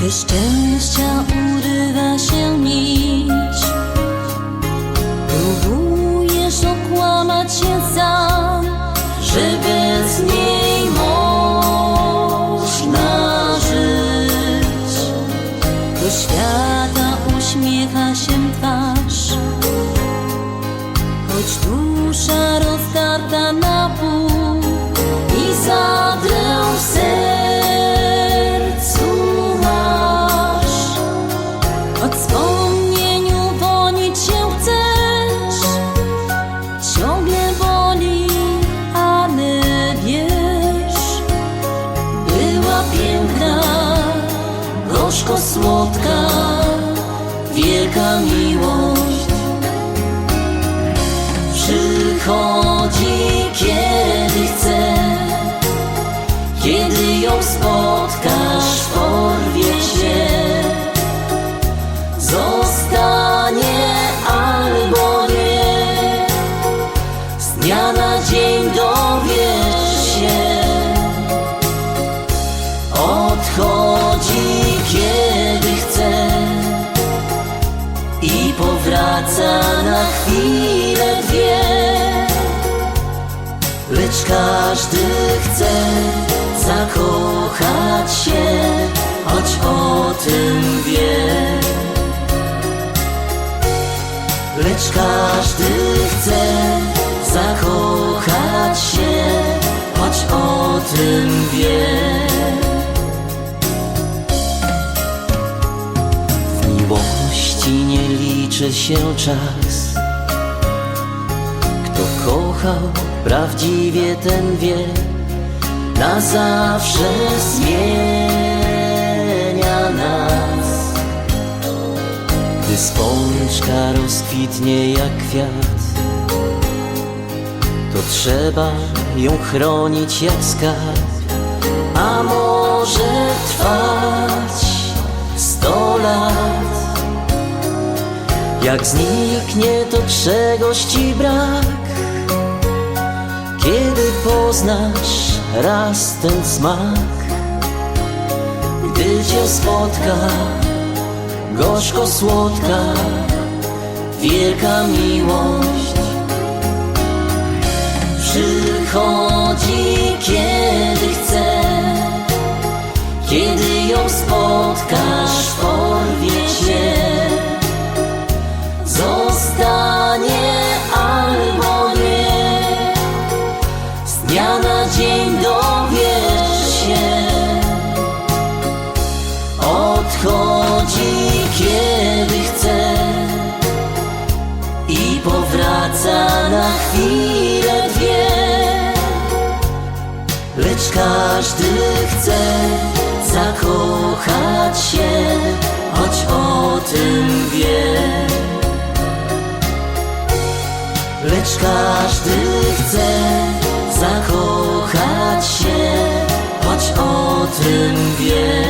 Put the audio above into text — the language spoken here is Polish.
Gdy szczęścia urywa się nić słodka Wielka miłość. Przychodzi kiedy chce Kiedy ją spotkasz porwie się. Zostanie albo nie Z dnia na dzień Lecz każdy chce zakochać się Choć o tym wie. Lecz każdy chce zakochać się Choć o tym wie. W miłości nie liczy się czas. Kto kochał prawdziwie ten wie Na zawsze zmienia nas. Gdy spączka rozkwitnie jak kwiat To trzeba ją chronić jak skarb A może trwać sto lat? Jak zniknie to czegoś ci brak Kiedy poznasz raz ten smak Gdy cię spotka gorzko słodka Wielka miłość. Przychodzi kiedy chce kiedy ją spotkasz, Lecz każdy chce zakochać się, choć o tym wie. Lecz każdy chce zakochać się, choć o tym wie.